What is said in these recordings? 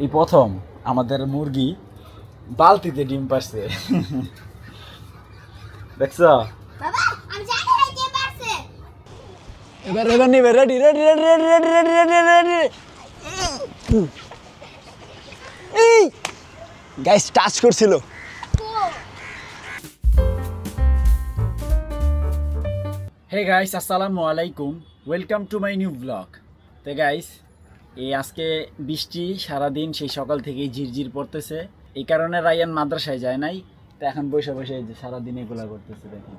এই প্রথম আমাদের মুরগি বালতিতে ডিম পারছে দেখছ? এবার এবার নিবে ready ready ready ready ready ready ready ready এই! গাইস টাচ করছিল। হে গাইস আসসালামু আলাইকুম welcome to my new blog তো গাইস এই আজকে বৃষ্টি সারাদিন সেই সকাল থেকেই ঝিরঝির পড়তেছে। এই কারণে রায়ান মাদ্রাসায় যায় নাই তো এখন বসে বসে সারাদিন এগুলা করতেছে দেখেন।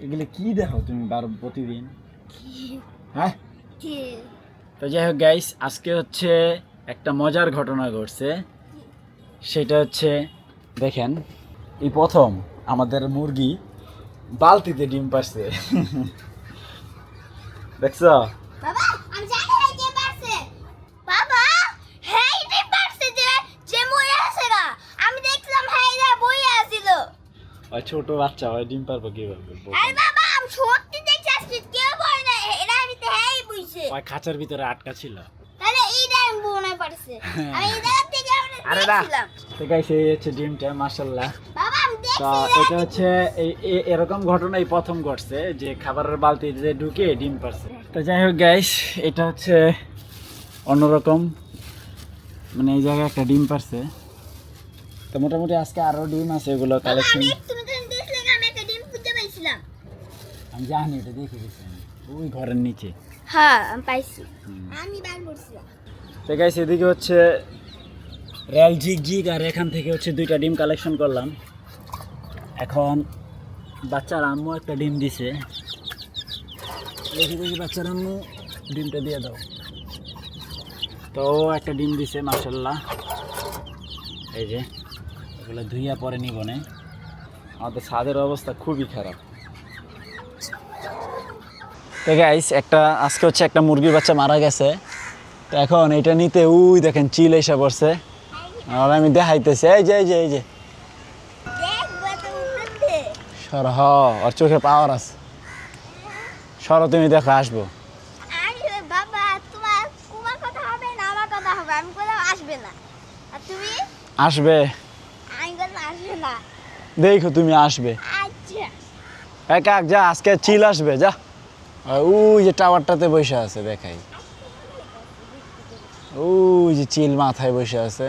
এগুলো কি দেখো তুমি বার প্রতিদিন? হ্যাঁ? তো যাই হোক গাইস আজকে হচ্ছে একটা মজার ঘটনা ঘটছে। সেটা হচ্ছে দেখেন এই প্রথম আমাদের মুরগি বালতিতে ডিম পারছে দেখছ? বাবা! আমি জানি না কে পারছে। বাবা হেই রে পারছে যে? যে মরে আছে গা। আমি দেখলাম হেই রে বই আছিল। ওই ছোট বাচ্চা ওই ডিম পারব কীভাবে? আরে বাবা আমি সত্যি দেখছি আজকে কেউ বই না এরা ভিতরে হেই বইছে। ওই খাঁচার ভিতরে আটকা ছিল। তাহলে এই বনে পারছে আমি এই জায়গা থেকে না। দেখছিলাম। তো গাইস এই হচ্ছে ডিমটা বাবা আমি তো এটা হচ্ছে এরকম ঘটনাই প্রথম ঘটছে যে খাবারের বালতিতে ঢুকে ডিম পারছে। তো যাই হোক গাইস এটা হচ্ছে অন্যরকম মানে এই জায়গায় একটা ডিম পারছে। তো মোটামুটি আজকে আরও ডিম আছে এগুলো কালেকশন আমি জানি এটা দেখে গেছি ওই ঘরের নিচে। হ্যাঁ আমি পাইছি। আমি বার করছিলাম তো গাইস এদিকে হচ্ছে রয়্যাল জিগ জিগ আর এখান থেকে হচ্ছে দুইটা ডিম কালেকশন করলাম। এখন বাচ্চার আম্মু একটা ডিম দিছে। দেখি দেখি বাচ্চার আম্মু ডিমটা দিয়ে দাও। তো একটা ডিম দিছে মার্শাল্লাহ এই যে এগুলো ধুইয়া পরে নিব নে। আমাদের ছাদের অবস্থা খুবই খারাপ। তো গাইস একটা আজকে হচ্ছে একটা মুরগির বাচ্চা মারা গেছে। তো এখন এটা নিতে উই দেখেন চিল এসে পড়ছে। আর আমি দেখাইতেছি এই যে এই যে এই যে। সর হ ওর চোখে পাওয়ার আছে। সরো তুমি দেখো আসব। আরে বাবা তোমার তোমার কথা হবে না আমার কথা হবে আমি বললাম আসবে না। আর তুমি? আসবে। আমি বললাম আসবে না। দেখো তুমি আসবে। আচ্ছা। এক কাক যা আজকে চিল আসবে যা। ওই যে টাওয়ারটাতে বসে আছে দেখাই। ওই যে চিল মাথায় বসে আছে।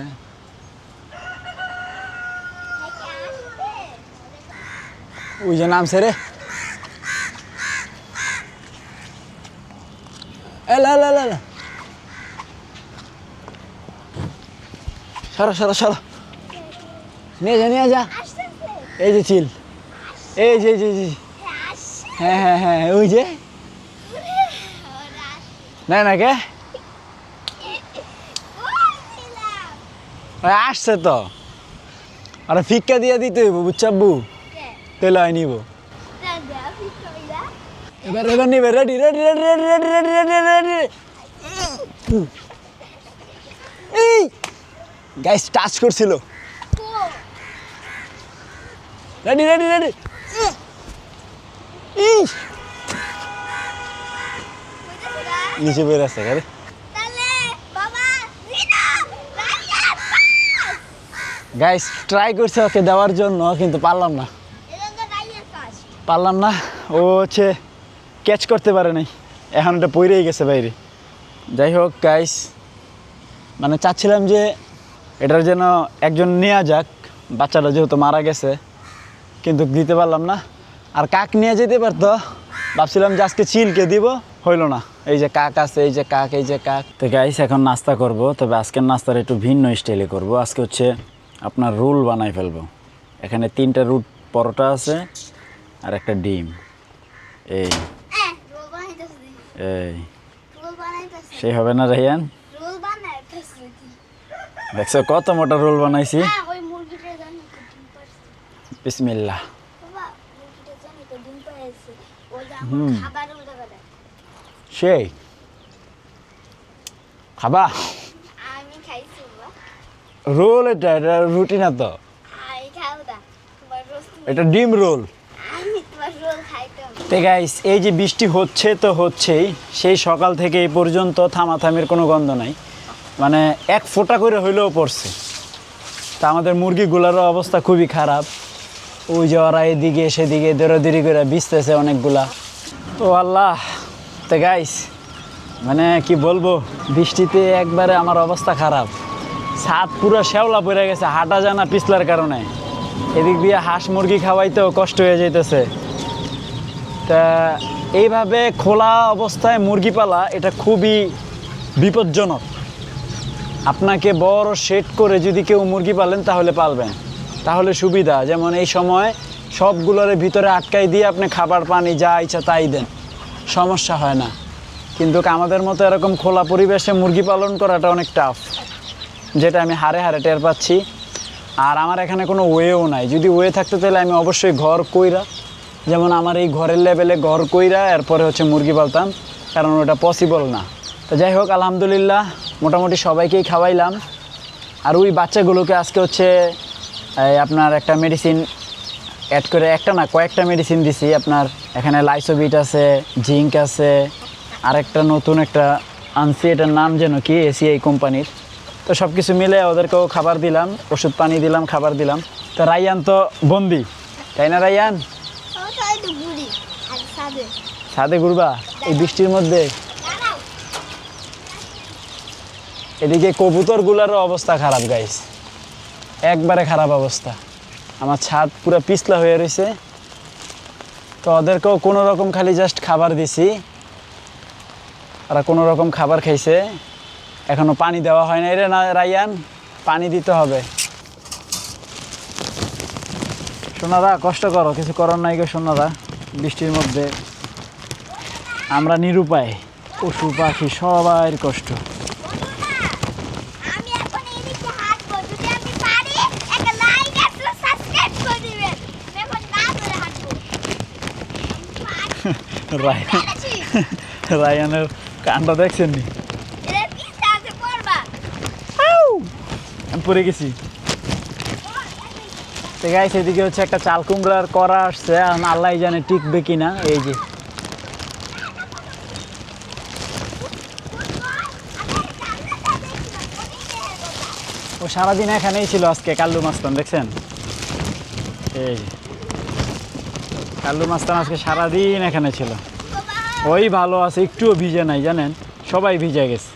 ওই যে নামছে রে। এলা এলা এলা, এলা সরো সরো সরো। নিয়ে যা নিয়ে যা। এই যে চিল। এই যে এই যে এই যে। আসছে হ্যাঁ হ্যাঁ হ্যাঁ ওই যে। না না কে? আসছে তো। আরে ফিক্কা দিয়ে দিতে হইব বুচ্চাব্বু তেলে হয় নিব। এবার এবার নিবে ready ready ready ready ready ready ready ready এই গাইস টাচ করছিল রেডি রেডি রেডি নিচে বের আছে আরে গাইস ট্রাই করছে ওকে দেওয়ার জন্য কিন্তু পারলাম না পারলাম না ও হচ্ছে ক্যাচ করতে পারে নাই। এখন এটা পইরেই গেছে বাইরে। যাই হোক গাইস মানে চাচ্ছিলাম যে এটার যেন একজন নেওয়া যাক। বাচ্চাটা যেহেতু মারা গেছে, কিন্তু দিতে পারলাম না। আর কাক নিয়ে যেতে পারতো, ভাবছিলাম যে আজকে চিলকে দিব, হইল না। এই যে কাক আছে, এই যে কাক, এই যে কাক। তো গাইস এখন নাস্তা করব, তবে আজকের নাস্তার একটু ভিন্ন স্টাইলে করব। আজকে হচ্ছে আপনার রোল বানাই ফেলব। এখানে তিনটা রুট পরোটা আছে আর একটা ডিম। এই এই। সেই হবে না রাইয়ান দেখছ কত মোটা রোল বানাইছি? হুম। খাবার উল্টা করে সেই। খাবা? রোল এটা এটা রুটি না তো? এটা ডিম রোল আমি তোমার রোল খাইতাম তো গাইস এই যে বৃষ্টি হচ্ছে তো হচ্ছেই, সেই সকাল থেকে এই পর্যন্ত থামাথামির কোনো গন্ধ নাই। মানে এক ফোঁটা করে হইলেও পড়ছে। তা আমাদের মুরগিগুলারও অবস্থা খুবই খারাপ। ওই যে এদিকে সেদিকে দৌড়াদৌড়ি করে বিছতেছে অনেকগুলা। ও আল্লাহ, তো গাইস মানে কি বলব, বৃষ্টিতে একবারে আমার অবস্থা খারাপ। ছাদ পুরো শ্যাওলা পড়ে গেছে, হাঁটা জানা পিছলার কারণে। এদিক দিয়ে হাঁস মুরগি খাওয়াইতেও কষ্ট হয়ে যাইতেছে। তা এইভাবে খোলা অবস্থায় মুরগি পালা, এটা খুবই বিপজ্জনক। আপনাকে বড় সেট করে যদি কেউ মুরগি পালেন, তাহলে পালবেন। তাহলে সুবিধা, যেমন এই সময় সবগুলোর ভিতরে আটকাই দিয়ে আপনি খাবার পানি যা ইচ্ছা তাই দেন, সমস্যা হয় না। কিন্তু আমাদের মতো এরকম খোলা পরিবেশে মুরগি পালন করাটা অনেক টাফ যেটা আমি হারে হারে টের পাচ্ছি। আর আমার এখানে কোনো ওয়েও নাই। যদি ওয়ে থাকতো তাহলে আমি অবশ্যই ঘর কইরা যেমন আমার এই ঘরের লেভেলে ঘর কইরা এরপরে হচ্ছে মুরগি পালতাম, কারণ ওটা পসিবল না। তো যাই হোক, আলহামদুলিল্লাহ, মোটামুটি সবাইকেই খাওয়াইলাম। আর ওই বাচ্চাগুলোকে আজকে হচ্ছে আপনার একটা মেডিসিন অ্যাড করে, একটা না, কয়েকটা মেডিসিন দিছি। আপনার এখানে লাইসোবিট আছে জিঙ্ক আছে, আরেকটা নতুন একটা, আনছি, এটার নাম যেন কি এসিআই কোম্পানির। তো সব কিছু মিলে ওদেরকেও খাবার দিলাম, ওষুধ পানি দিলাম, খাবার দিলাম। তো রাইয়ান তো বন্দি, তাই না রাইয়ান ওটা একটু ঘুরি আর সাদে ছাদে ঘুরবা? এই বৃষ্টির মধ্যে? এদিকে কবুতরগুলোরও অবস্থা খারাপ গাইস একবারে খারাপ অবস্থা। আমার ছাদ পুরো পিছলা হয়ে রয়েছে তো ওদেরকেও কোনো রকম খালি জাস্ট খাবার দিছি। ওরা কোনো রকম খাবার খাইছে। এখনও পানি দেওয়া হয় নাই রে না রাইয়ান পানি দিতে হবে। সোনারা কষ্ট করো কিছু করার নাই গো সোনারা বৃষ্টির মধ্যে আমরা নিরুপায় পশু পাখি সবার কষ্ট। রায়ানের কানটা দেখছেন নি পড়ে গেছি। গাইস এদিকে হচ্ছে একটা চাল কুমড়ার করা আসছে আল্লাহ জানে টিকবে কিনা, এই যে। ও সারাদিন এখানেই ছিল আজকে, কাল্লু মাস্তান, দেখছেন? এই কাল্লু মাস্তান আজকে সারাদিন এখানে ছিল। ওই ভালো আছে, একটুও ভিজে নাই, জানেন? সবাই ভিজে গেছে।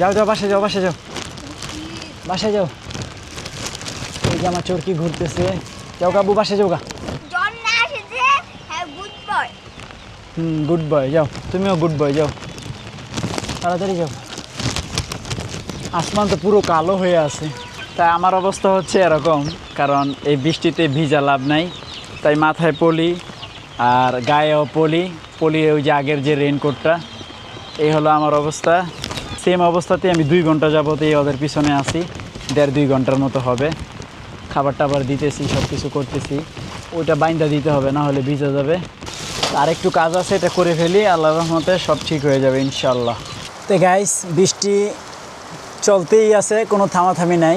যাও যাও বাসে যাও বাসে যাও। বাসে যাও। যে আমার চরকি ঘুরতেছে? যাও কাবু বাসে যাও গা। জন না এসেছে হ্যাঁ গুড বয় হুম গুড বয় যাও। তুমিও গুড বয় যাও। তাড়াতাড়ি যাও। আসমান তো পুরো কালো হয়ে আছে। তাই আমার অবস্থা হচ্ছে এরকম কারণ এই বৃষ্টিতে ভিজা লাভ নাই। তাই মাথায় পলি আর গায়েও পলি। পলি ওই যে আগের যে রেনকোটটা এই হলো আমার অবস্থা। সেম অবস্থাতে আমি দুই ঘণ্টা যাবত এই ওদের পিছনে আছি। দেড় দুই ঘণ্টার মতো হবে। খাবার টাবার দিতেছি সব কিছু করতেছি। ওইটা বাইন্দা দিতে হবে, না হলে ভিজে যাবে। আর একটু কাজ আছে, এটা করে ফেলি, আল্লাহ রহমতে সব ঠিক হয়ে যাবে ইনশাল্লাহ তো গাইস বৃষ্টি চলতেই আছে, কোনো থামাথামি নাই।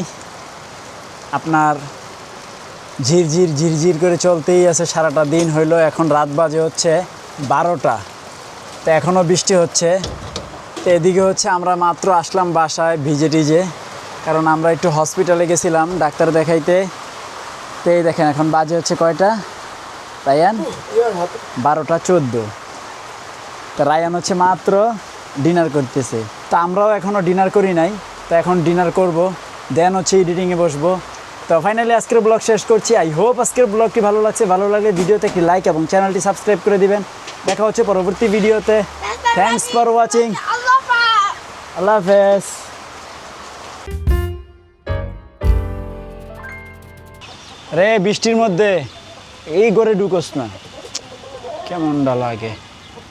আপনার ঝিরঝির ঝিরঝির করে চলতেই আছে, সারাটা দিন হইল, এখন রাত বাজে হচ্ছে বারোটা। তো এখনও বৃষ্টি হচ্ছে। তো এদিকে হচ্ছে আমরা মাত্র আসলাম বাসায় ভিজে টিজে কারণ আমরা একটু হসপিটালে গেছিলাম, ডাক্তার দেখাইতে। তো এই দেখেন এখন বাজে হচ্ছে কয়টা? রায়ান? বারোটা চোদ্দ। তো রায়ান হচ্ছে মাত্র ডিনার করতেছে। তো আমরাও এখনও ডিনার করি নাই তো এখন ডিনার করব দেন হচ্ছে এডিটিংয়ে বসবো। তো ফাইনালি আজকের ব্লগ শেষ করছি। আই হোপ আজকের ব্লগটি ভালো লাগছে। ভালো লাগলে ভিডিওতে একটি লাইক এবং চ্যানেলটি সাবস্ক্রাইব করে দিবেন। দেখা হচ্ছে পরবর্তী ভিডিওতে। থ্যাংকস ফর ওয়াচিং আল্লাহ আল্লাহ হাফেজ। রে বৃষ্টির মধ্যে এই ঘরে ঢুকোস না। কেমনটা লাগে?